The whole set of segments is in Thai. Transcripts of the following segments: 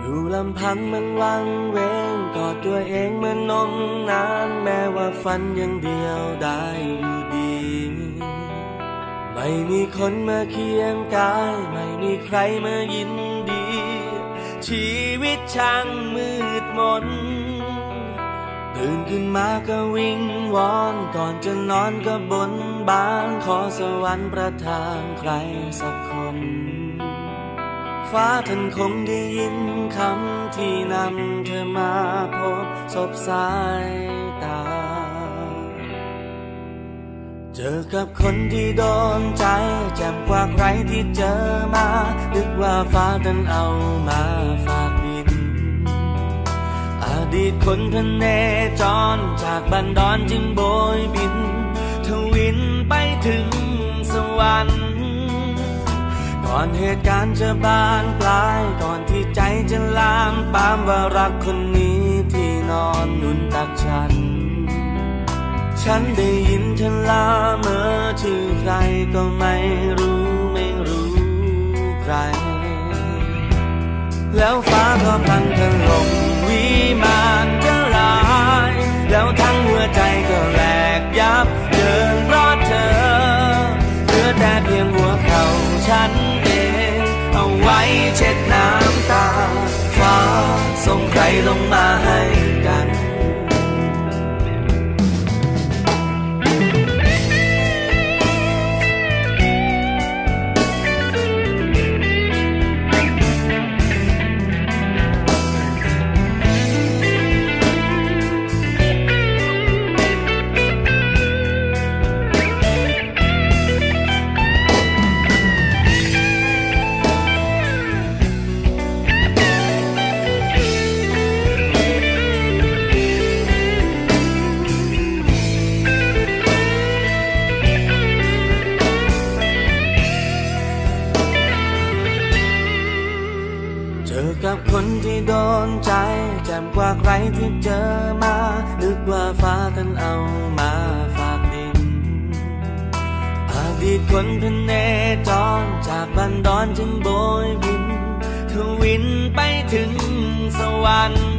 อยู่ลำพังมันวังเวงกอดตัวเองเหมันนมนานแม้ว่าฝันยังเดียวได้อยู่ดี ไม่มีคนมาเคียงกาย ไม่มีใครมายินดี ชีวิตช่างมืดมนตื่นขึ้นมาก็วิ่งวอนก่อนจะนอนก็บนบานขอสวรรค์ประทานใครสักคน ฟ้าท่านคงได้ยินคำที่นำเธอมาพบศพสายตา เจอกับคนที่โดนใจแจ่มกว่าใครที่เจอมา นึกว่าฟ้าท่านเอามาฝากดิน อดีตคนพเนจรจากบันดอนจึงโบยบิน ทวินไปถึงสวรรค์ อนเหตุการณ์จะบานปลายก่อนที่ใจจะลามปามว่ารักคนนี้ที่นอนนุนตักฉัน ฉันได้ยินเธอลาเมื่อชื่อใครก็ไม่รู้ไม่รู้ใคร แล้วฟ้าก็พันถล่มวิมานจะลาย แล้วทั้งหัวใจก็แหลกยับเดินราะเธอเหลือแต่เพียงหัวเข่าฉัน เอาไว้เช็ดน้ำตา ฟ้าส่งใครลงมาให้ กับคนที่โดนใจแจ่มกว่าใครที่เจอมา นึกว่าฟ้าท่านเอามาฝากดิน อดีตคนพเนจรจากบันดอนจึงโบยบินทวินไปถึงสวรรค์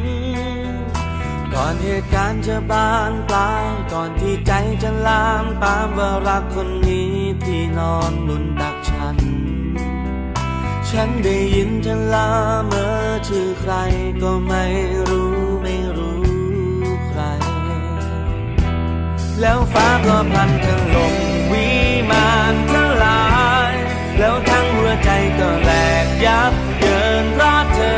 ก่อนเหตุการณ์จะบานปลาย ก่อนที่ใจจะลามปามว่ารักคนนี้ที่นอนนุนตักฉัน ฉันได้ยินเธอลาเมอ ชื่อใครก็ไม่รู้ไม่รู้ใคร แล้วฟ้าก็พลันถล่มวิมานทลาย แล้วทั้งหัวใจก็แหลกยับเยินราะเธอ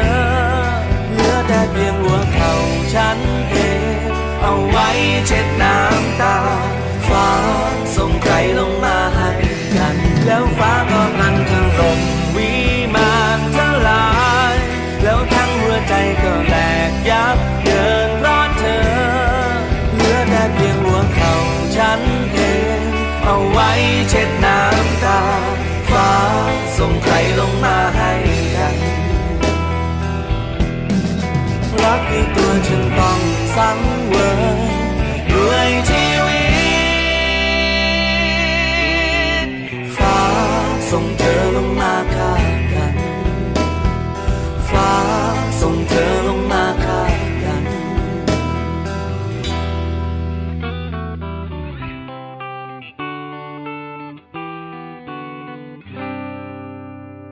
เหลือแต่เพียงหัวเข่าฉันเอง เอาไว้เช็ดน้ำตา ส่งมาให้กันรักในตัวฉันต้องสังเวย